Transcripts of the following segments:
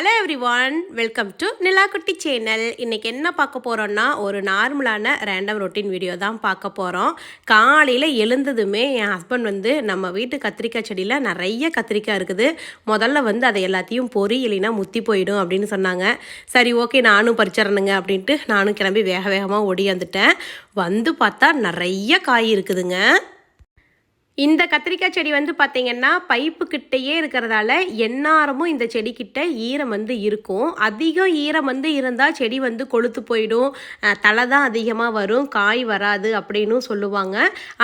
Hello everyone welcome to Nilakutti channel இன்றைக்கி என்ன பார்க்க போகிறோன்னா ஒரு நார்மலான ரேண்டம் ரொட்டீன் வீடியோ தான் பார்க்க போகிறோம் காலையில் எழுந்ததுமே என் ஹஸ்பண்ட் வந்து நம்ம வீட்டு கத்திரிக்காய் செடியில் நிறைய கத்திரிக்காய் இருக்குது. முதல்ல வந்து அதை எல்லாத்தையும் பொறி இல்லைன்னா முத்தி போயிடும் அப்படின்னு சொன்னாங்க. சரி ஓகே நானும் பறிச்சிடணுங்க அப்படின்ட்டு நானும் கிளம்பி வேக வேகமாக ஓடியாந்துட்டேன் வந்து பார்த்தா நிறைய காய் இருக்குதுங்க. இந்த கத்திரிக்காய் செடி வந்து பார்த்தீங்கன்னா பைப்பு கிட்டேயே இருக்கிறதால எந்நேரமும் இந்த செடிக்கிட்ட ஈரம் வந்து இருக்கும். அதிகம் ஈரம் வந்து இருந்தால் செடி வந்து கொளுத்து போயிடும். தலை தான் அதிகமாக வரும். காய் வராது அப்படின்னும் சொல்லுவாங்க.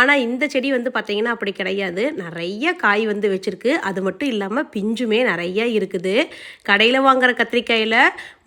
ஆனால் இந்த செடி வந்து பார்த்தீங்கன்னா அப்படி கிடையாது. நிறைய காய் வந்து வச்சுருக்கு. அது மட்டும் இல்லாமல் பிஞ்சுமே நிறைய இருக்குது. கடையில் வாங்குற கத்திரிக்காயில்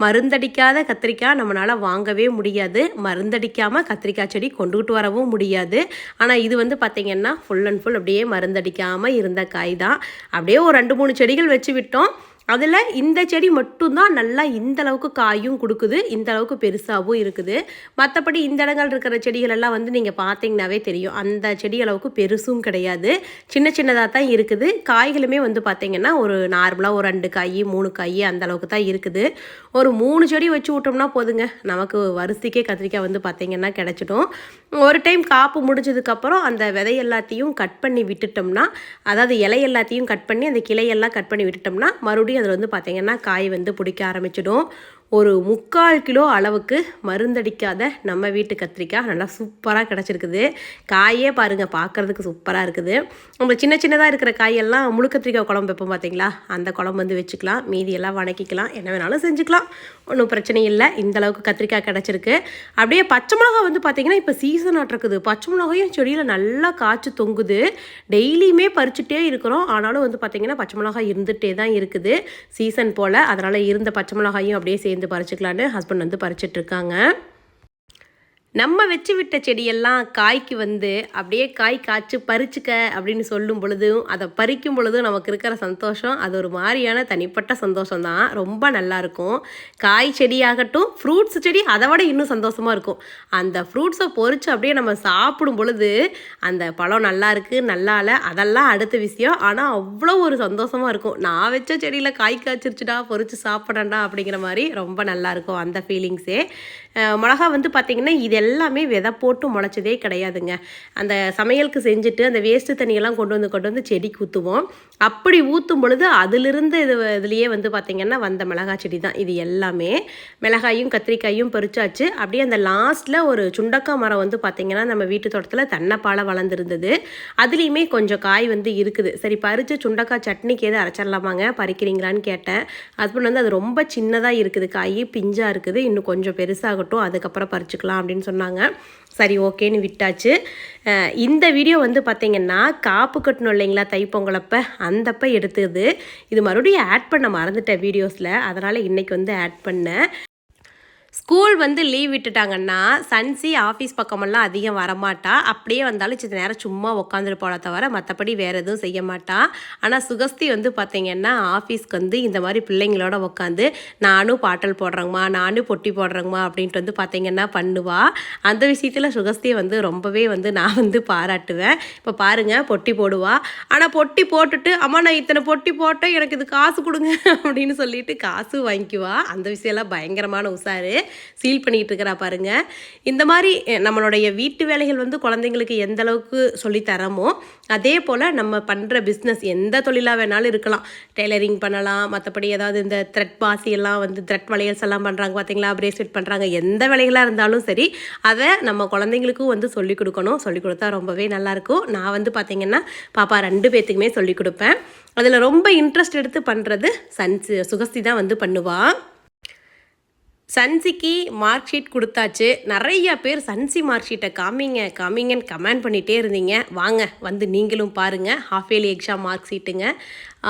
மருந்தடிக்காத கத்திரிக்காய் நம்மளால் வாங்கவே முடியாது. மருந்தடிக்காமல் கத்திரிக்காய் செடி கொண்டுகிட்டு வரவும் முடியாது. ஆனால் இது வந்து பார்த்திங்கன்னா ஃபுல் அண்ட் ஃபுல் அப்படியே மருந்தடிக்காமல் இருந்த காய் தான். அப்படியே ஒரு ரெண்டு மூணு செடிகள் வச்சு விட்டோம். அதில் இந்த செடி மட்டும்தான் நல்லா இந்த அளவுக்கு காயும் கொடுக்குது இந்த அளவுக்கு பெருசாகவும் இருக்குது. மற்றபடி இந்த இடங்கள் இருக்கிற செடிகள் எல்லாம் வந்து நீங்கள் பார்த்தீங்கன்னாவே தெரியும். அந்த செடி அளவுக்கு பெருசும் கிடையாது. சின்ன சின்னதாக தான் இருக்குது. காய்களுமே வந்து பார்த்தீங்கன்னா ஒரு நார்மலாக ஒரு ரெண்டு காய் மூணு காய் அந்த அளவுக்கு தான் இருக்குது. ஒரு மூணு செடி வச்சு விட்டோம்னா போதுங்க. நமக்கு வரிசைக்கே கத்திரிக்காய் வந்து பார்த்தீங்கன்னா கிடச்சிடும். ஒரு டைம் காப்பு முடிஞ்சதுக்கப்புறம் அந்த விதை எல்லாத்தையும் கட் பண்ணி விட்டுட்டோம்னா அதாவது இலை எல்லாத்தையும் கட் பண்ணி அந்த கிளையெல்லாம் கட் பண்ணி விட்டுட்டோம்னா மறுபடியும் அதில் வந்து பார்த்திங்கன்னா காய் வந்து பிடிக்க ஆரம்பிச்சிடும். ஒரு முக்கால் கிலோ அளவுக்கு மருந்தடிக்காத நம்ம வீட்டு கத்திரிக்காய் நல்லா சூப்பராக கிடச்சிருக்குது. காயே பாருங்கள் பார்க்குறதுக்கு சூப்பராக இருக்குது. நம்ம சின்ன சின்னதாக இருக்கிற காயெல்லாம் முழு கத்திரிக்காய் குழம்பு வைப்போம் பார்த்தீங்களா அந்த குழம்பு வந்து வச்சுக்கலாம். மீதியெல்லாம் வணக்கிக்கலாம். என்ன வேணாலும் செஞ்சுக்கலாம். ஒன்றும் பிரச்சனை இல்லை. இந்த அளவுக்கு கத்திரிக்காய் கிடச்சிருக்கு. அப்படியே பச்சை மிளகா வந்து பார்த்தீங்கன்னா இப்போ சீசன் ஆட்டிருக்குது பச்சை மிளகாயும் செடியில் நல்லா காய்ச்சி தொங்குது. டெய்லியுமே பறிச்சுட்டே இருக்கிறோம். ஆனாலும் வந்து பார்த்தீங்கன்னா பச்சை மிளகாய் இருந்துகிட்டே தான் இருக்குது. சீசன் போல். அதனால் இருந்த பச்சை மிளகாயும் அப்படியே சேர்ந்து பறிச்சுக்கலான்னு ஹஸ்பண்ட் வந்து பறிச்சிட்ருக்காங்க நம்ம வச்சு விட்ட செடியெல்லாம் காய்க்கு வந்து அப்படியே காய் காய்ச்சி பறிச்சுக்க அப்படின்னு சொல்லும் பொழுதும் அதை பறிக்கும் பொழுதும் நமக்கு இருக்கிற சந்தோஷம் அது ஒரு மாதிரியான தனிப்பட்ட சந்தோஷம் தான் ரொம்ப நல்லா இருக்கும். காய் செடியாகட்டும் ஃப்ரூட்ஸ் செடி அதை விட இன்னும் சந்தோஷமாக இருக்கும். அந்த ஃப்ரூட்ஸை பொறிச்சு அப்படியே நம்ம சாப்பிடும் பொழுது அந்த பழம் நல்லா இருக்குது நல்லா இல்லை அதெல்லாம் அடுத்த விஷயம். ஆனால் அவ்வளோ ஒரு சந்தோஷமாக இருக்கும். நான் வச்ச செடியில் காய் காய்ச்சிருச்சுடா பொறிச்சு சாப்பிடண்டா அப்படிங்கிற மாதிரி ரொம்ப நல்லாயிருக்கும் அந்த ஃபீலிங்ஸே மிளகா வந்து பார்த்திங்கன்னா இது எல்லாமே விதை போட்டு முளைச்சதே கிடையாதுங்க. அந்த சமையலுக்கு செஞ்சுட்டு அந்த வேஸ்ட்டு தண்ணியெல்லாம் கொண்டு வந்து கொண்டு வந்து செடிக்கு ஊற்றுவோம் அப்படி ஊற்றும் பொழுது அதிலிருந்து இது இதுலேயே வந்து பார்த்திங்கன்னா வந்த மிளகாய் செடி தான். இது எல்லாமே மிளகாயும் கத்திரிக்காயும் பறிச்சாச்சு. அப்படியே அந்த லாஸ்ட்டில் ஒரு சுண்டக்காய் மரம் வந்து பார்த்திங்கன்னா நம்ம வீட்டு தோட்டத்தில் தென்னைப்பாலை வளர்ந்துருந்தது. அதுலேயுமே கொஞ்சம் காய் வந்து இருக்குது. சரி பறித்து சுண்டக்காய் சட்னிக்கு எது அரைச்சிடலாமாங்க? பறிக்கிறீங்களான்னு கேட்டேன். ஹஸ்பண்ட் வந்து அது ரொம்ப சின்னதாக இருக்குது. காய் பிஞ்சாக இருக்குது. இன்னும் கொஞ்சம் பெருசாகட்டும். அதுக்கப்புறம் பறிச்சுக்கலாம் அப்படின்னு சொன்னாங்க. சரி ஓகேன்னு விட்டாச்சு. இந்த வீடியோ வந்து பார்த்தீங்கன்னா காப்பு கட்டணும் இல்லைங்களா தைப்பொங்கலப்ப? அந்தப்ப எடுத்தது. இது மறுபடியும் ஆட் பண்ண மறந்துட்டேன் வீடியோஸில். அதனால் இன்றைக்கி வந்து ஆட் பண்ணேன். ஸ்கூல் வந்து லீவ் விட்டுட்டாங்கன்னா சன்சி ஆஃபீஸ் பக்கமெல்லாம் அதிகம் வரமாட்டா. அப்படியே வந்தாலும் சில நேரம் சும்மா உட்காந்துட்டு போட தவிர மற்றபடி வேறு எதுவும் செய்ய மாட்டா. ஆனால் சுகஸ்தி வந்து பார்த்திங்கன்னா ஆஃபீஸ்க்கு வந்து இந்த மாதிரி பிள்ளைங்களோட உட்காந்து நானும் பாட்டல் போடுறேங்கம்மா நானும் பொட்டி போடுறேங்கம்மா அப்படின்ட்டு வந்து பார்த்திங்கன்னா பண்ணுவா. அந்த விஷயத்தில் சுகஸ்தியை வந்து ரொம்பவே வந்து நான் வந்து பாராட்டுவேன். இப்போ பாருங்கள் பொட்டி போடுவா. ஆனால் பொட்டி போட்டுட்டு அம்மா நான் இத்தனை பொட்டி போட்டேன் எனக்கு இது காசு கொடுங்க அப்படின்னு சொல்லிட்டு காசு வாங்கிக்குவா. அந்த விஷயம்லாம் பயங்கரமான உஷாரு. சீல் பண்ணிக்கிட்டு இருக்கிறா பாருங்க. இந்த மாதிரி நம்மளுடைய வீட்டு வேலைகள் வந்து குழந்தைங்களுக்கு எந்த அளவுக்கு சொல்லி அதே போல் நம்ம பண்ணுற பிஸ்னஸ் எந்த தொழிலாக வேணாலும் இருக்கலாம். டெய்லரிங் பண்ணலாம் மற்றபடி ஏதாவது இந்த த்ரெட் பாசி எல்லாம் வந்து த்ரெட் வளையல்ஸ் எல்லாம் பண்ணுறாங்க பார்த்தீங்களா பிரேஸ்லெட் பண்ணுறாங்க எந்த வேலைகளாக இருந்தாலும் சரி அதை நம்ம குழந்தைங்களுக்கும் வந்து சொல்லிக் கொடுக்கணும். சொல்லிக் கொடுத்தா ரொம்பவே நல்லாயிருக்கும் நான் வந்து பார்த்திங்கன்னா பாப்பா ரெண்டு பேர்த்துக்குமே சொல்லிக் கொடுப்பேன். அதில் ரொம்ப இன்ட்ரெஸ்ட் எடுத்து பண்ணுறது சன்சி சுகஸ்தி தான் வந்து பண்ணுவாள் சன்சிக்கு மார்க் ஷீட் கொடுத்தாச்சு. நிறைய பேர் சன்சி மார்க் ஷீட்டை காமிங்க காமிங்கன்னு கமெண்ட் பண்ணிகிட்டே இருந்தீங்க. வாங்க வந்து நீங்களும் பாருங்கள் ஹாஃப் இயர்லி எக்ஸாம் மார்க் ஷீட்டுங்க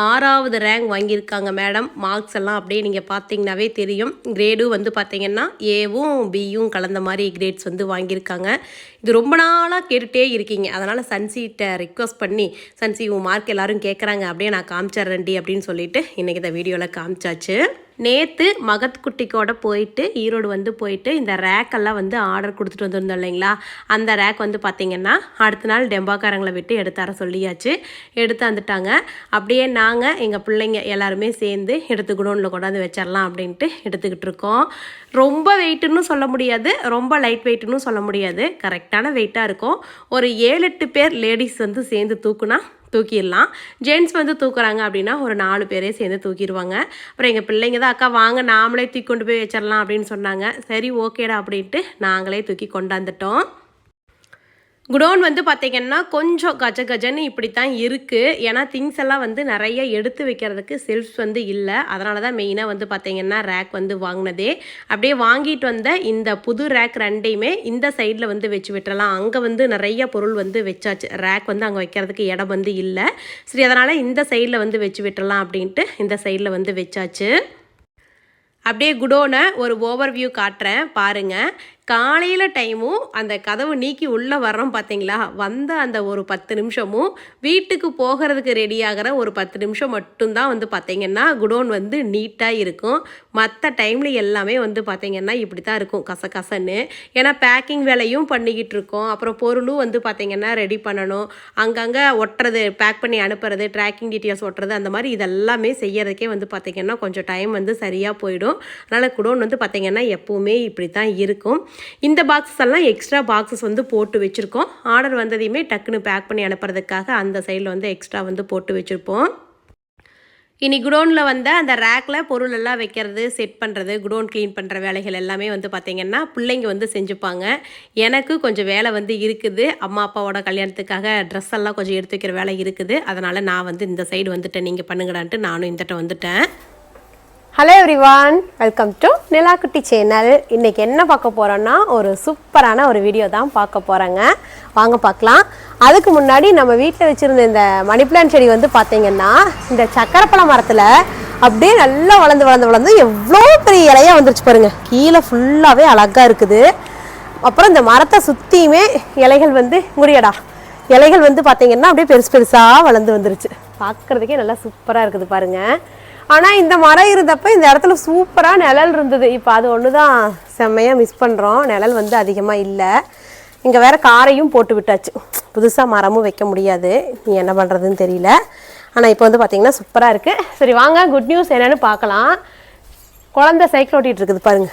ஆறாவது ரேங்க் வாங்கியிருக்காங்க மேடம் மார்க்ஸ் எல்லாம் அப்படியே நீங்கள் பார்த்தீங்கன்னாவே தெரியும். கிரேடும் வந்து பார்த்தீங்கன்னா ஏவும் பியும் கலந்த மாதிரி கிரேட்ஸ் வந்து வாங்கியிருக்காங்க. இது ரொம்ப நாளாக கேட்டுகிட்டே இருக்கீங்க. அதனால் சன்சிகிட்ட ரிக்வஸ்ட் பண்ணி சன்சி உன் மார்க் எல்லாரும் கேட்குறாங்க அப்படியே நான் காமிச்சிட்றேன்டி அப்படின்னு சொல்லிட்டு இன்றைக்கி இந்த வீடியோவில் காமிச்சாச்சு. நேற்று மகத் குட்டிக்கோட போயிட்டு ஈரோடு வந்து போயிட்டு இந்த ரேக்கெல்லாம் வந்து ஆர்டர் கொடுத்துட்டு வந்திருந்தோம் இல்லைங்களா? அந்த ரேக் வந்து பார்த்திங்கன்னா அடுத்த நாள் டெம்பாக்காரங்களை விட்டு எடுத்தார சொல்லியாச்சு. எடுத்து வந்துட்டாங்க அப்படியே நாங்கள் எங்கள் பிள்ளைங்க எல்லாருமே சேர்ந்து எடுத்து குடோனில் கொண்டாந்து வச்சிடலாம் அப்படின்ட்டு எடுத்துக்கிட்டு இருக்கோம். ரொம்ப வெயிட்டுன்னு சொல்ல முடியாது. ரொம்ப லைட் வெயிட்டுன்னு சொல்ல முடியாது. கரெக்டான வெயிட்டாக இருக்கும். ஒரு ஏழு எட்டு பேர் லேடிஸ் வந்து சேர்ந்து தூக்குனா தூக்கிடலாம். ஜென்ட்ஸ் வந்து தூக்குறாங்க அப்படின்னா ஒரு நாலு பேரே சேர்ந்து தூக்கிடுவாங்க. அப்புறம் எங்கள் பிள்ளைங்க தான் அக்கா வாங்க நாமளே தூக்கி கொண்டு போய் வச்சிடலாம் அப்படின்னு சொன்னாங்க. சரி ஓகேடா அப்படின்ட்டு நாங்களே தூக்கி கொண்டாந்துட்டோம். குடோன் வந்து பார்த்திங்கன்னா கொஞ்சம் கஜ கஜன்னு இப்படி தான் இருக்குது ஏன்னா திங்ஸ் எல்லாம் வந்து நிறைய எடுத்து வைக்கிறதுக்கு செல்ஃப்ஸ் வந்து இல்லை. அதனால தான் மெயினாக வந்து பார்த்திங்கன்னா ரேக் வந்து வாங்கினதே. அப்படியே வாங்கிட்டு வந்த இந்த புது ரேக் ரெண்டையுமே இந்த சைடில் வந்து வச்சு விட்டுறலாம். அங்கே வந்து நிறைய பொருள் வந்து வச்சாச்சு. ரேக் வந்து அங்கே வைக்கிறதுக்கு இடம் வந்து இல்லை. சரி அதனால் இந்த சைடில் வந்து வச்சு விட்டுறலாம் அப்படின்ட்டு இந்த சைடில் வந்து வச்சாச்சு. அப்படியே குடோனை ஒரு ஓவர் வியூ காட்டுறேன். பாருங்கள் காலையில் டைமும் அந்த கதவு நீக்கி உள்ளே வர்றோம் பார்த்தீங்களா வந்த அந்த ஒரு பத்து நிமிஷமும் வீட்டுக்கு போகிறதுக்கு ரெடி ஆகிற ஒரு பத்து நிமிஷம் மட்டும்தான் வந்து பார்த்தீங்கன்னா குடோன் வந்து நீட்டாக இருக்கும். மற்ற டைமில் எல்லாமே வந்து பார்த்தீங்கன்னா இப்படி தான் இருக்கும் கசகசன்னு. ஏன்னா பேக்கிங் வேலையும் பண்ணிக்கிட்டு இருக்கோம். அப்புறம் பொருளும் வந்து பார்த்தீங்கன்னா ரெடி பண்ணணும். அங்கங்கே ஒட்டுறது பேக் பண்ணி அனுப்புறது ட்ராக்கிங் டீட்டெயில்ஸ் ஒட்டுறது அந்த மாதிரி இதெல்லாமே செய்யறதுக்கே வந்து பார்த்தீங்கன்னா கொஞ்சம் டைம் வந்து சரியாக போயிடும். அதனால் குடோன் வந்து பார்த்தீங்கன்னா எப்போவுமே இப்படி தான் இருக்கும். இந்த பாக்ஸஸ் எல்லாம் எக்ஸ்ட்ரா பாக்ஸஸ் வந்து போட்டு வச்சுருக்கோம். ஆர்டர் வந்ததையுமே டக்குன்னு பேக் பண்ணி அனுப்புறதுக்காக அந்த சைடில் வந்து எக்ஸ்ட்ரா வந்து போட்டு வச்சுருப்போம். இனி குடோனில் வந்த அந்த ரேக்கில் பொருள் எல்லாம் வைக்கிறது செட் பண்ணுறது குடோன் க்ளீன் பண்ணுற வேலைகள் எல்லாமே வந்து பார்த்திங்கன்னா பிள்ளைங்க வந்து செஞ்சுப்பாங்க. எனக்கு கொஞ்சம் வேலை வந்து இருக்குது. அம்மா அப்பாவோட கல்யாணத்துக்காக ட்ரெஸ் எல்லாம் கொஞ்சம் எடுத்து வைக்கிற வேலை இருக்குது. அதனால் நான் வந்து இந்த சைடு வந்துட்டேன். நீங்கள் பண்ணுங்கடான்ட்டு நானும் இந்தட்ட வந்துட்டேன். Hello everyone welcome to Nilakutti channel இன்றைக்கி என்ன பார்க்க போகிறோன்னா ஒரு சூப்பரான ஒரு வீடியோ தான் பார்க்க போறாங்க. வாங்க பார்க்கலாம். அதுக்கு முன்னாடி நம்ம வீட்டில் வச்சுருந்த இந்த மணி பிளான்ட் செடி வந்து பார்த்தீங்கன்னா இந்த சக்கரப்பழ மரத்தில் அப்படியே நல்லா வளர்ந்து வளர்ந்து வளர்ந்து எவ்வளோ பெரிய இலையாக வந்துருச்சு பாருங்கள் கீழே ஃபுல்லாகவே அழகாக இருக்குது. அப்புறம் இந்த மரத்தை சுற்றியுமே இலைகள் வந்து முடியடா இலைகள் வந்து பார்த்தீங்கன்னா அப்படியே பெருசு பெருசாக வளர்ந்து வந்துருச்சு. பார்க்குறதுக்கே நல்லா சூப்பராக இருக்குது பாருங்கள் ஆனால் இந்த மரம் இருந்தப்ப இந்த இடத்துல சூப்பராக நிழல் இருந்தது. இப்போ அது ஒன்று தான் செம்மையாக மிஸ் பண்ணுறோம் நிழல் வந்து அதிகமாக இல்லை. இங்கே வேற காரையும் போட்டு விட்டாச்சு. புதுசாக மரமும் வைக்க முடியாது. நீ என்ன பண்ணுறதுன்னு தெரியல. ஆனால் இப்போ வந்து பார்த்தீங்கன்னா சூப்பராக இருக்குது சரி வாங்க குட் நியூஸ் என்னன்னு பார்க்கலாம் குழந்தை சைக்கிள் ஓட்டிகிட்டு இருக்குது பாருங்க.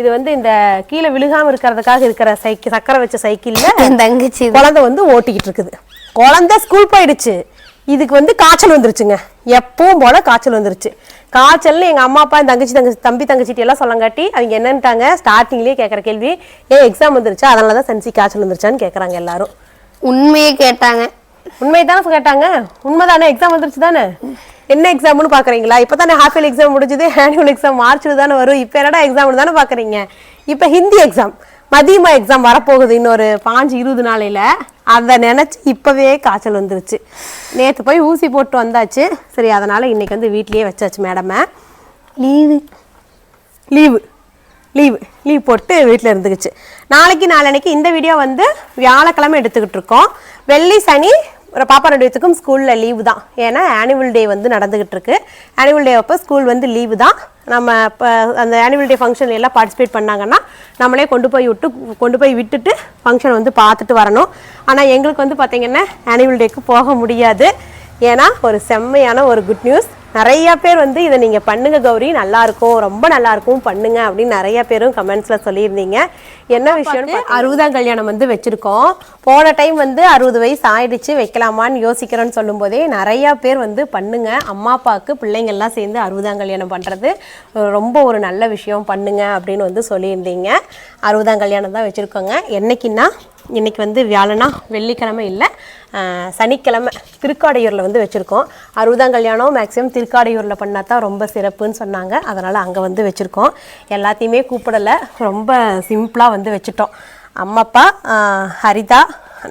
இது வந்து இந்த கீழே விழுகாமல் இருக்கிறதுக்காக இருக்கிற சைக்கிள் சக்கரை வச்ச சைக்கிளில் தங்கச்சி. குழந்தை வந்து ஓட்டிக்கிட்டு இருக்குது. குழந்தை ஸ்கூல் போயிடுச்சு. இதுக்கு வந்து காய்ச்சல் வந்துருச்சுங்க. எப்பவும் போல காய்ச்சல் வந்துருச்சு. காய்ச்சல்னு எங்க அம்மா அப்பா தங்கச்சி தங்கச்சி தம்பி தங்கச்சிட்டி எல்லாம் சொல்லங்காட்டி அவங்க என்னன்ட்டாங்க? ஸ்டார்டிங்லேயே கேட்குற கேள்வி ஏன் எக்ஸாம் வந்துருச்சா? அதனால தான் சென்சி காய்ச்சல் வந்துருச்சான்னு கேட்குறாங்க எல்லாரும். உண்மையே கேட்டாங்க. உண்மைதானே கேட்டாங்க? உண்மைதானே? எக்ஸாம் வந்துருச்சு தானே? என்ன எக்ஸாம்னு பாக்குறீங்களா? இப்போ தானே ஹாஃப் இயர் எக்ஸாம் முடிஞ்சது ஆனுவல் எக்ஸாம் மார்ச்சில் தானே வரும். இப்போ என்னடா எக்ஸாம்னு தானே பார்க்குறீங்க இப்போ ஹிந்தி எக்ஸாம் மதியமா எக்ஸாம் வரப்போகுது இன்னொரு பாஞ்சு இருபது நாளையில். அதை நினச்சி இப்போவே காய்ச்சல் வந்துருச்சு. நேற்று போய் ஊசி போட்டு வந்தாச்சு. சரி அதனால் இன்னைக்கு வந்து வீட்லேயே வச்சாச்சு மேடமை லீவு லீவு லீவு லீவ் போட்டு வீட்டில் இருந்துக்குச்சு. நாளைக்கு நாளன்னைக்கு இந்த வீடியோ வந்து வியாழக்கிழமை எடுத்துக்கிட்டு இருக்கோம். வெள்ளி சனி ஒரு பாப்பா ரெண்டு பேத்துக்கும் ஸ்கூலில் லீவு தான். ஏன்னா ஆனுவல் டே வந்து நடந்துகிட்டு இருக்கு ஆனுவல் டே அப்போ ஸ்கூல் வந்து லீவு தான். நம்ம இப்போ அந்த ஆனுவல் டே ஃபங்க்ஷன் எல்லாம் பார்ட்டிசிபேட் பண்ணாங்கன்னா நம்மளே கொண்டு போய் விட்டு கொண்டு போய் விட்டுட்டு ஃபங்க்ஷன் வந்து பார்த்துட்டு வரணும். ஆனால் எங்களுக்கு வந்து பார்த்தீங்கன்னா ஆனுவல் டேக்கு போக முடியாது. ஏன்னா ஒரு செம்மையான ஒரு குட் நியூஸ் நிறைய பேர் வந்து இதை நீங்க பண்ணுங்க கௌரி நல்லா இருக்கும் ரொம்ப நல்லா இருக்கும் பண்ணுங்க அப்படின்னு நிறைய பேரும் கமெண்ட்ஸ்ல சொல்லியிருந்தீங்க. என்ன விஷயம்னு அறுபதாம் கல்யாணம் வந்து வச்சிருக்கோம். போன டைம் வந்து அறுபது வயசு ஆயிடுச்சு வைக்கலாமான்னு யோசிக்கிறேன்னு சொல்லும்போதே நிறைய பேர் வந்து பண்ணுங்க. அம்மா அப்பாவுக்கு பிள்ளைங்க எல்லாம் சேர்ந்து அறுபதாம் கல்யாணம் பண்றது அஹ், ரொம்ப ஒரு நல்ல விஷயம் பண்ணுங்க அப்படின்னு வந்து சொல்லியிருந்தீங்க. அறுபதாம் கல்யாணம் தான் வச்சிருக்கோங்க. என்னைக்குன்னா இன்றைக்கி வந்து வியாழனா வெள்ளிக்கிழமை இல்லை சனிக்கிழமை திருக்காடையூரில் வந்து வச்சுருக்கோம். அறுபதாம் கல்யாணம் மேக்ஸிமம் திருக்காடையூரில் பண்ணால் தான் ரொம்ப சிறப்புன்னு சொன்னாங்க. அதனால் அங்கே வந்து வச்சுருக்கோம். எல்லாத்தையுமே கூப்பிடலை. ரொம்ப சிம்பிளாக வந்து வச்சுட்டோம். அம்மா அப்பா ஹரிதா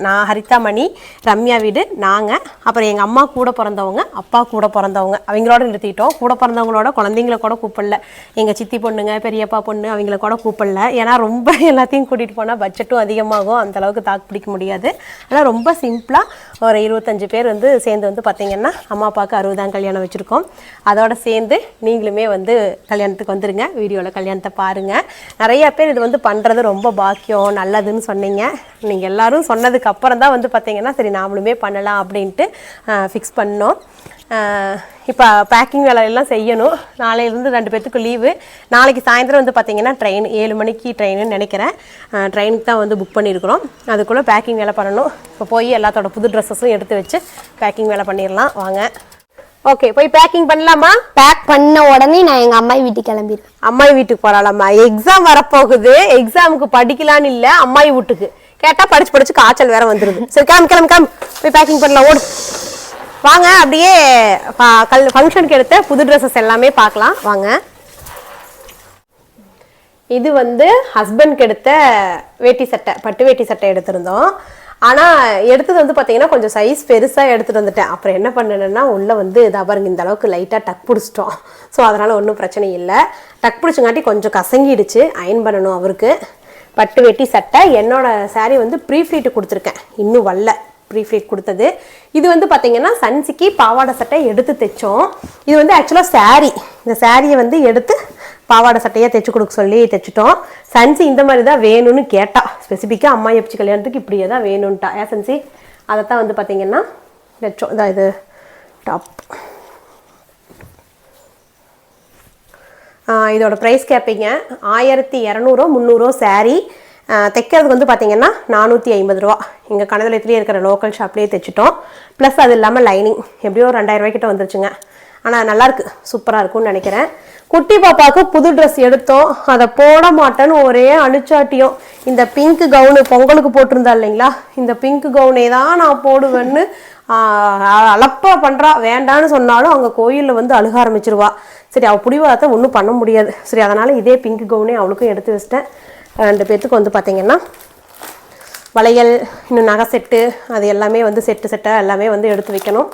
நான் ஹரிதாமணி ரம்யா வீடு நாங்கள் அப்புறம் எங்கள் அம்மா கூட பிறந்தவங்க அப்பா கூட பிறந்தவங்க. அவங்களோட நிறுத்திட்டோம். கூட பிறந்தவங்களோட குழந்தைங்கள கூட கூப்பிடல. எங்கள் சித்தி பொண்ணுங்க பெரியப்பா பொண்ணு அவங்கள கூட கூப்பிடல. ஏன்னா ரொம்ப எல்லாத்தையும் கூட்டிகிட்டு போனால் பட்ஜெட்டும் அதிகமாகும். அந்தளவுக்கு தாக்கு பிடிக்க முடியாது. ஆனால் ரொம்ப சிம்பிளாக ஒரு இருபத்தஞ்சு பேர் வந்து சேர்ந்து வந்து பார்த்தீங்கன்னா அம்மா அப்பாவுக்கு அறுபதாம் கல்யாணம் வச்சுருக்கோம். அதோட சேர்ந்து நீங்களுமே வந்து கல்யாணத்துக்கு வந்துருங்க. வீடியோவில் கல்யாணத்தை பாருங்கள் நிறைய பேர் இது வந்து பண்ணுறது ரொம்ப பாக்கியம் நல்லதுன்னு சொன்னீங்க. நீங்கள் எல்லோரும் சொன்னதுக்கு அப்புறம் தான் வந்து பார்த்தீங்கன்னா சரி நாமளுமே பண்ணலாம் அப்படின்ட்டு ஃபிக்ஸ் பண்ணோம். இப்போ பேக்கிங் வேலையெல்லாம் செய்யணும். நாளையிலேருந்து ரெண்டு பேர்த்துக்கு லீவு நாளைக்கு சாயந்தரம் வந்து பார்த்தீங்கன்னா ட்ரெயின் ஏழு மணிக்கு ட்ரெயின்னு நினைக்கிறேன். ட்ரெயினுக்கு தான் வந்து புக் பண்ணியிருக்கிறோம். அதுக்குள்ளே பேக்கிங் வேலை பண்ணணும். இப்போ போய் எல்லாத்தோட புது ட்ரெஸ்ஸஸும் எடுத்து வச்சு பேக்கிங் வேலை பண்ணிடலாம். வாங்க. ஓகே போய் பேக்கிங் பண்ணலாமா? பேக் பண்ண உடனே நான் எங்க அம்மா வீட்டுக்கு கிளம்பிடுவேன் அம்மாயி வீட்டுக்கு போறாளாம்மா? எக்ஸாம் வரப்போகுது. எக்ஸாமுக்கு படிக்கலான்னு இல்ல அம்மாயி வீட்டுக்கு. கேட்டா படிச்சு படிச்சு காய்ச்சல் வேற வந்துருது. சரி கிளம்பு கிளம்பு கிளம்பு போய் பேக்கிங் பண்ணலாம் ஓடு. வாங்க அப்படியே கல் ஃபங்க்ஷனுக்கு எடுத்த புது ட்ரெஸ்ஸஸ் எல்லாமே பார்க்கலாம். வாங்க. இது வந்து ஹஸ்பண்ட்க்கு எடுத்த வேட்டி சட்டை பட்டு வேட்டி சட்டை எடுத்திருந்தோம். ஆனால் எடுத்தது வந்து பார்த்தீங்கன்னா கொஞ்சம் சைஸ் பெருசாக எடுத்துகிட்டு வந்துட்டேன். அப்புறம் என்ன பண்ணணுன்னா உள்ளே வந்து இதா பாருங்க இந்த அளவுக்கு லைட்டாக டக் பிடிச்சிட்டோம். ஸோ அதனால் ஒன்றும் பிரச்சனை இல்லை. டக் பிடிச்சங்காட்டி கொஞ்சம் கசங்கிடுச்சு. அயன் பண்ணணும் அவருக்கு. பட்டு வெட்டி சட்டை. என்னோட சாரீ வந்து ப்ரீ ஃப்ளீட்டு கொடுத்துருக்கேன். இன்னும் வரல. ப்ரீஃப்ளீட் கொடுத்தது. இது வந்து பார்த்தீங்கன்னா சன்சிக்கு பாவாடை சட்டை எடுத்து தைச்சோம். இது வந்து ஆக்சுவலாக சாரீ இந்த சாரியை வந்து எடுத்து பாவாடை சட்டையாக தைச்சு கொடுக்க சொல்லி தைச்சிட்டோம். சன்சி இந்த மாதிரி தான் வேணும்னு கேட்டா. ஸ்பெசிஃபிக்காக அம்மா எப்பச்சி கல்யாணத்துக்கு இப்படியே தான் வேணும்ன்ட்டா ஏன் சன்சி? அதைத்தான் வந்து பார்த்தீங்கன்னா தைச்சோம் இதான் இது டாப் இதோட ப்ரைஸ் கேட்பீங்க ஆயிரத்தி இரநூறுவா முந்நூறோ சாரீ தைக்கிறதுக்கு வந்து பார்த்தீங்கன்னா நானூற்றி ஐம்பது ரூபா. எங்கள் கனதலத்துலேயே இருக்கிற லோக்கல் ஷாப்லேயே தைச்சிட்டோம். ப்ளஸ் அது இல்லாமல் லைனிங் எப்படியோ ஒரு வந்துருச்சுங்க. ஆனால் நல்லாயிருக்கு சூப்பராக இருக்கும்னு நினைக்கிறேன். குட்டி பாப்பாவுக்கு புது ட்ரெஸ் எடுத்தோம். அதை போட மாட்டேன்னு ஒரே அனுச்சாட்டியும் இந்த பிங்க் கவுனு பொங்கலுக்கு போட்டிருந்தா இல்லைங்களா? இந்த பிங்க் கவுனே தான் நான் போடுவேன்னு அலப்பா பண்ணுறா வேண்டான்னு சொன்னாலும் அங்கே கோயிலில் வந்து அழுக ஆரம்பிச்சிருவா. சரி அவள் பிடிவாதத்தை ஒன்றும் பண்ண முடியாது. சரி அதனால் இதே பிங்க் கவுனே அவளுக்கும் எடுத்து வச்சிட்டேன். ரெண்டு பேர்த்துக்கு வந்து பார்த்தீங்கன்னா வளையல் இன்னும் நகை செட்டு அது எல்லாமே வந்து செட்டு செட்டாக எல்லாமே வந்து எடுத்து வைக்கணும்.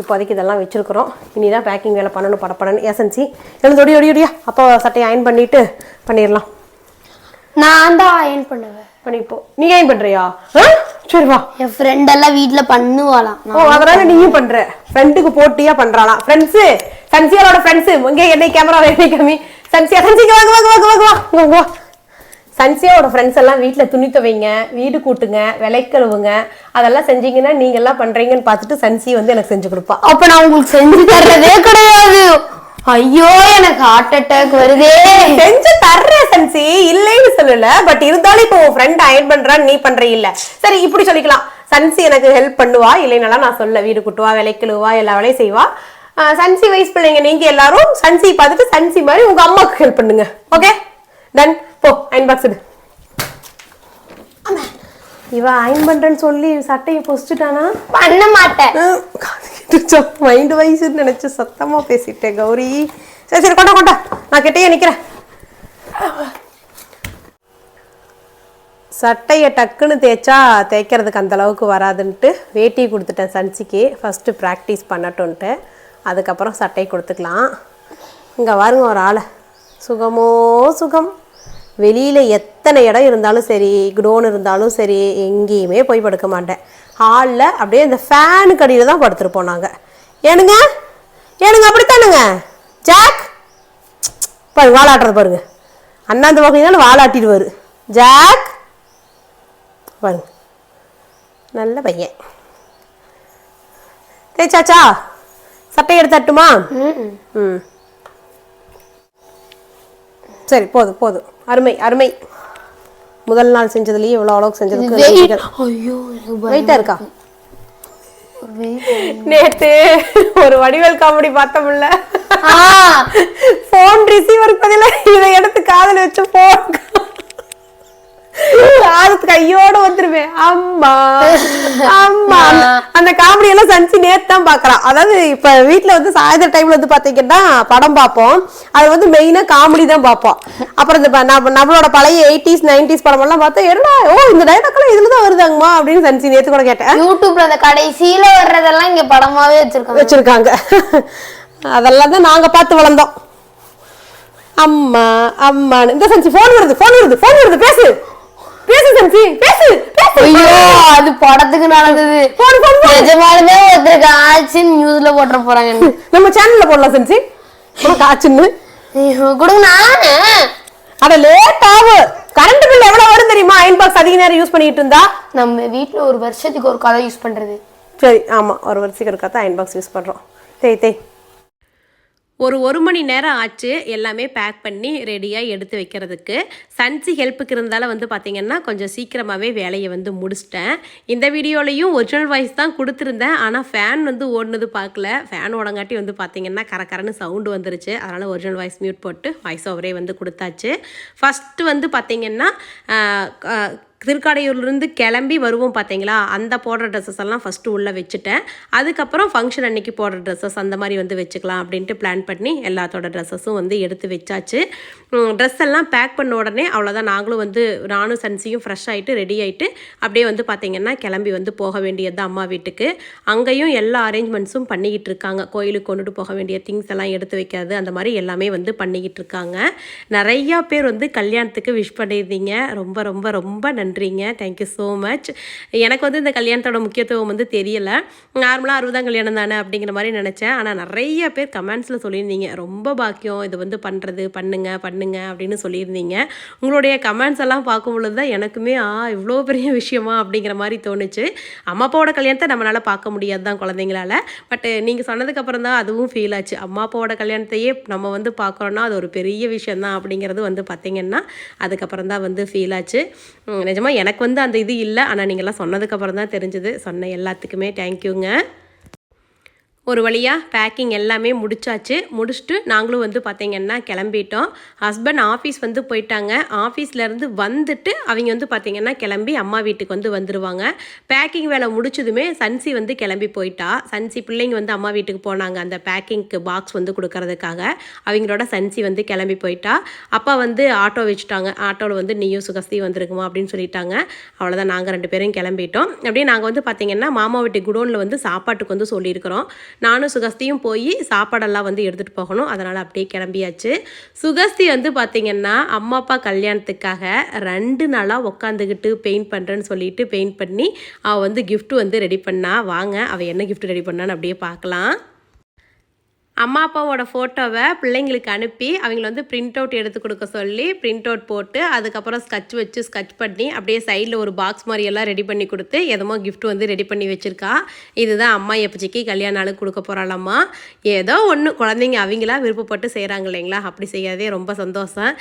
இப்போதைக்கு இதெல்லாம் வச்சுருக்குறோம். இனி தான் பேக்கிங் வேலை பண்ணணும் படப்படன்னு. எசன்சி எழுந்து ஒடி ஒடி ஒடியா அப்போ சட்டையை அயன் பண்ணிட்டு பண்ணிடலாம். நான் தான் அயன் பண்ணுவேன். பண்ணிப்போ நீ ஏன் பண்ணுறியா சரி வா. என் ஃப்ரெண்ட் எல்லாம் வீட்ல பண்ணுவாளாம். ஓ அதனால நீயும் பண்ற. ஃப்ரெண்டுக்கு போட்டியா பண்றாளாம். ஃப்ரெண்ட்ஸ் சன்சியாரோட ஃப்ரெண்ட்ஸ் இங்க என்னை கேமரா என்னை கம்மி சன்சியா சன்சிக்கு வாங்க வாங்க வாங்க வாங்க வா. வாங்க வா. சன்சியாவோட ஃப்ரெண்ட்ஸ் எல்லாம் வீட்டில் துணி துவைங்க வீடு கூட்டுங்க விலைக்கழுவுங்க அதெல்லாம் செஞ்சீங்கன்னா நீங்க எல்லாம் பண்றீங்கன்னு பார்த்துட்டு சன்சி வந்து எனக்கு செஞ்சு கொடுப்பா. அப்ப நான் உங்களுக்கு செஞ்சு தர்றதே கிடையாது. ஐயோ எனக்கு ஹார்ட் அட்டாக் வருதே. செஞ்சு தர்றேன் சன்சி இல்லைன்னு சொல்லல. பட் இருந்தாலும் இப்போ உன் ஃப்ரெண்ட் அயன் பண்றான்னு நீ பண்ற இல்ல. சரி இப்படி சொல்லிக்கலாம். சன்சி எனக்கு ஹெல்ப் பண்ணுவா இல்லைனாலும் நான் சொல்ல வீடு குட்டுவா விலைக்கிழுவா எல்லா வேலையும் செய்வா. சன்சி வயசு பிள்ளைங்க நீங்க எல்லாரும் சன்சி பார்த்துட்டு சன்சி மாதிரி உங்க அம்மாவுக்கு ஹெல்ப் பண்ணுங்க. ஓகே டன் போ அயன் பாக்ஸ் எடு. இவ அயன் பண்றேன்னு சொல்லி சட்டையை பொசிச்சுட்டானா பண்ண மாட்டேன். மைண்ட் வயசுன்னு நினைச்சு சத்தமா பேசிட்டேன் கௌரி. சரி சரி கொண்டா கொண்டா. நான் கிட்டேயே நிக்கிறேன். சட்டையை டக்குன்னு தேய்ச்சா தேய்க்கிறதுக்கு அந்த அளவுக்கு வராதுன்ட்டு வேட்டி கொடுத்துட்டேன் சன்சிக்கு. First practice பண்ணட்டும்ன்ட்டு. அதுக்கப்புறம் சட்டை கொடுத்துக்கலாம். இங்கே பாருங்க ஒரு ஆளை. சுகமோ சுகம். வெளியில் எத்தனை இடம் இருந்தாலும் சரி குடோன் இருந்தாலும் சரி எங்கேயுமே போய் படுக்க மாட்டேன். ஹாலில் அப்படியே இந்த ஃபேனுக்கு அடியில் தான் படுத்துருப்போம் நாங்கள் ஏனுங்க ஏனுங்க அப்படித்தானுங்க? ஜாக்? பாருங்க வாழாட்டுறது பாருங்க. அண்ணாந்து வகையினாலும் வாழாட்டிடுவார் ஜாக்? பாருங்க. நல்ல பையன். தேய்ச்சாச்சா சட்டை எடுத்தட்டுமா ம். சரி போதும் போதும். அருமை அருமை. முதல் நாள் செஞ்சதுலயே இவ்வளோ அளவுக்கு செஞ்சதுக்கு வெயிட்டா இருக்கா? நேத்து ஒரு வடிவேல் காமெடி பார்த்தோம்ல. போன் ரிசீவர் பதிலா இதை எடுத்து காதுல வச்சு போன் காலத்து கையோட வந்துருவேன் அம்மா அம்மா. அந்த- காமெடி எல்லாம் சஞ்சி நேத்து தான் பாக்குறான். அதாவது இப்ப வீட்ல வந்து சாயந்தர டைம்ல வந்து பாத்தீங்கன்னா படம் பார்ப்போம். அது வந்து மெயினா காமெடி தான் பார்ப்போம் அப்புறம் இந்த நம்மளோட பழைய எயிட்டிஸ் நைன்டிஸ் படம் எல்லாம் பார்த்தா என்னடா ஓ இந்த டைலாக்லாம் இதுல தான் வருதாங்கம்மா அப்படின்னு சஞ்சி நேத்து கூட கேட்டேன். யூடியூப்ல அந்த கடைசியில வர்றதெல்லாம் இங்க படமாவே வச்சிருக்காங்க. வச்சிருக்காங்க. அதெல்லாம் தான் நாங்க பார்த்து வளர்ந்தோம். அம்மா அம்மான்னு. இந்த சஞ்சி போன் வருது போன் வருது போன் வருது பேசு. பேசு சஞ்சி பேசு ஐயோ அது படத்துக்கு நடந்தது. நிஜமாலுமே ஒருத்தருக்கு ஆச்சுன்னு நியூஸ்ல போட்டுற போறாங்க. நம்ம சேனல்ல போடலாம் சஞ்சி உனக்கு ஆச்சுன்னு. கொடுங்க நானு. அட லேட் ஆகும் கரண்ட் பில் எவ்வளவு வரும் தெரியுமா? அயன் பாக்ஸ் அதிக நேரம் யூஸ் பண்ணிட்டு இருந்தா? நம்ம வீட்ல ஒரு வருஷத்துக்கு ஒரு கதை யூஸ் பண்றது. சரி ஆமா ஒரு வருஷத்துக்கு இருக்கா தான் அயன் பாக்ஸ் யூஸ் பண்றோம். தேய் தேய். ஒரு ஒரு மணி நேரம் ஆச்சு எல்லாமே பேக் பண்ணி ரெடியாக எடுத்து வைக்கிறதுக்கு. சன்சி ஹெல்ப்புக்கு இருந்தாலும் வந்து பார்த்திங்கன்னா கொஞ்சம் சீக்கிரமாகவே வேலையை வந்து முடிச்சிட்டேன். இந்த வீடியோலையும் ஒரிஜினல் வாய்ஸ் தான் கொடுத்துருந்தேன். ஆனால் ஃபேன் வந்து ஓடுனது பார்க்கல. ஃபேன் ஓடங்காட்டி வந்து பார்த்திங்கன்னா கரக்கரன்னு சவுண்டு வந்துருச்சு. அதனால் ஒரிஜினல் வாய்ஸ் மியூட் போட்டு வாய்ஸ் ஓவரே வந்து கொடுத்தாச்சு. ஃபஸ்ட்டு வந்து பார்த்திங்கன்னா திருக்காடையூர்லேருந்து கிளம்பி வருவோம் பார்த்தீங்களா? அந்த போடுற ட்ரெஸ்ஸஸ் எல்லாம் ஃபஸ்ட்டு உள்ளே வச்சுட்டேன். அதுக்கப்புறம் ஃபங்க்ஷன் அன்னைக்கு போடுற ட்ரெஸ்ஸஸ் அந்த மாதிரி வந்து வச்சுக்கலாம் அப்படின்ட்டு பிளான் பண்ணி எல்லாத்தோட ட்ரெஸ்ஸஸும் வந்து எடுத்து வச்சாச்சு. ட்ரெஸ் எல்லாம் பேக் பண்ண உடனே அவ்வளோதான் நாங்களும் வந்து நானும் சன்சியும் ஃப்ரெஷ் ஆகிட்டு ரெடி ஆகிட்டு அப்படியே வந்து பார்த்திங்கன்னா கிளம்பி வந்து போக வேண்டியது தான் அம்மா வீட்டுக்கு. அங்கேயும் எல்லா அரேஞ்ச்மெண்ட்ஸும் பண்ணிக்கிட்டு இருக்காங்க. கோயிலுக்கு கொண்டுட்டு போக வேண்டிய திங்ஸ் எல்லாம் எடுத்து வைக்கிறது அந்த மாதிரி எல்லாமே வந்து பண்ணிக்கிட்டு இருக்காங்க. நிறையா பேர் வந்து கல்யாணத்துக்கு விஷ் பண்ணியிருந்தீங்க. ரொம்ப ரொம்ப ரொம்ப நன்றி. பண்ணுறீங்க தேங்க்யூ ஸோ மச் எனக்கு வந்து இந்த கல்யாணத்தோட முக்கியத்துவம் வந்து தெரியலை. நார்மலாக அறுபதாம் கல்யாணம் தானே அப்படிங்கிற மாதிரி நினச்சேன். ஆனால் நிறைய பேர் கமெண்ட்ஸில் சொல்லியிருந்தீங்க. ரொம்ப பாக்கியம். இது வந்து பண்ணுறது பண்ணுங்க பண்ணுங்க அப்படின்னு சொல்லியிருந்தீங்க. உங்களுடைய கமெண்ட்ஸ் எல்லாம் பார்க்கும் பொழுது தான் எனக்குமே ஆ இவ்வளோ பெரிய விஷயமா? அப்படிங்கிற மாதிரி தோணுச்சு. அம்மா அப்பாவோட கல்யாணத்தை நம்மளால் பார்க்க முடியாது தான் குழந்தைங்களால. பட் நீங்கள் சொன்னதுக்கப்புறம் தான் அதுவும் ஃபீல் ஆச்சு. அம்மா அப்பாவோட கல்யாணத்தையே நம்ம வந்து பார்க்குறோன்னா அது ஒரு பெரிய விஷயம் தான் அப்படிங்கிறது வந்து பார்த்திங்கன்னா அதுக்கப்புறம் தான் வந்து ஃபீல் ஆச்சு. நிஜமாக நிஜமா எனக்கு வந்து அந்த இது இல்லை. ஆனால் நீங்கள்லாம் சொன்னதுக்கப்புறம் தான் தெரிஞ்சது. சொன்ன எல்லாத்துக்குமே தேங்க்யூங்க ஒரு வழியாக பேக்கிங் எல்லாமே முடிச்சாச்சு. முடிச்சுட்டு நாங்களும் வந்து பார்த்திங்கன்னா கிளம்பிட்டோம். ஹஸ்பண்ட் ஆஃபீஸ் வந்து போயிட்டாங்க. ஆஃபீஸ்லேருந்து வந்துட்டு அவங்க வந்து பார்த்திங்கன்னா கிளம்பி அம்மா வீட்டுக்கு வந்து வந்துடுவாங்க பேக்கிங் வேலை முடிச்சதுமே சன்சி வந்து கிளம்பி போயிட்டா. சன்சி பிள்ளைங்க வந்து அம்மா வீட்டுக்கு போனாங்க. அந்த பேக்கிங்க்கு பாக்ஸ் வந்து கொடுக்கறதுக்காக அவங்களோட சன்சி வந்து கிளம்பி போயிட்டா. அப்பா வந்து ஆட்டோ வச்சுட்டாங்க. ஆட்டோவில் வந்து நீயும் சுகஸ்தி வந்துருக்குமா அப்படின்னு சொல்லிட்டாங்க. அவ்வளோதான் நாங்கள் ரெண்டு பேரும் கிளம்பிட்டோம். அப்படியே நாங்கள் வந்து பார்த்திங்கன்னா மாமா வீட்டு குடோனில் வந்து சாப்பாட்டுக்கு வந்து சொல்லியிருக்கிறோம். நானும் சுகஸ்தியும் போய் சாப்பாடெல்லாம் வந்து எடுத்துகிட்டு போகணும். அதனால் அப்படியே கிளம்பியாச்சு. சுகஸ்தி வந்து பார்த்திங்கன்னா அம்மா அப்பா கல்யாணத்துக்காக ரெண்டு நாளாக உட்காந்துக்கிட்டு பெயிண்ட் பண்ணுறேன்னு சொல்லிட்டு பெயிண்ட் பண்ணி அவள் வந்து கிஃப்ட் வந்து ரெடி பண்ணா. வாங்க அவள் என்ன கிஃப்ட் ரெடி பண்ணான்னு அப்படியே பார்க்கலாம் அம்மா அப்பாவோட ஃபோட்டோவை பிள்ளைங்களுக்கு அனுப்பி அவங்கள வந்து பிரிண்ட் அவுட் எடுத்து கொடுக்க சொல்லி பிரிண்ட் அவுட் போட்டு அதுக்கப்புறம் ஸ்கட்ச் வச்சு ஸ்கட்ச் பண்ணி அப்படியே சைடில் ஒரு பாக்ஸ் மாதிரி எல்லாம் ரெடி பண்ணி கொடுத்து எதமோ கிஃப்ட் வந்து ரெடி பண்ணி வச்சுருக்கா. இதுதான் அம்மா எப்பச்சிக்கு கல்யாண நாளுக்கு கொடுக்க போகிறாளாம்மா ஏதோ ஒன்று குழந்தைங்க அவங்களா விருப்பப்பட்டு செய்கிறாங்க இல்லைங்களா? அப்படி செய்யாதே ரொம்ப சந்தோஷம்.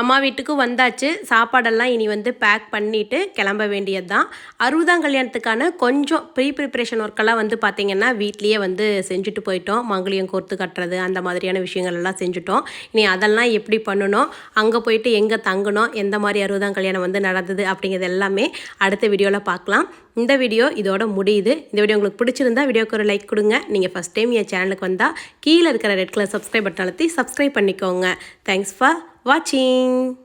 அம்மா வீட்டுக்கு வந்தாச்சு. சாப்பாடெல்லாம் இனி வந்து பேக் பண்ணிவிட்டு கிளம்ப வேண்டியது தான் அறுபதாம் கல்யாணத்துக்கான கொஞ்சம் ப்ரீ ப்ரிப்ரேஷன் ஒர்க்கெல்லாம் வந்து பார்த்திங்கன்னா வீட்லேயே வந்து செஞ்சுட்டு போயிட்டோம். மங்கலியம் கோர்த்து கட்டுறது அந்த மாதிரியான விஷயங்கள் எல்லாம் செஞ்சுட்டோம். இனி அதெல்லாம் எப்படி பண்ணணும் அங்கே போயிட்டு எங்கே தங்கணும் எந்த மாதிரி அறுபதாம் கல்யாணம் வந்து நடந்தது அப்படிங்கிறது எல்லாமே அடுத்த வீடியோவில் பார்க்கலாம். இந்த வீடியோ இதோட முடியுது. இந்த வீடியோ உங்களுக்கு பிடிச்சிருந்தா வீடியோக்கு ஒரு லைக் கொடுங்க. நீங்கள் ஃபஸ்ட் டைம் என் சேனலுக்கு வந்தால் கீழே இருக்கிற ரெட் கலர் சப்ஸ்கிரைப் பட்டன் அழுத்தி சப்ஸ்கிரைப் பண்ணிக்கோங்க. Thanks for watching.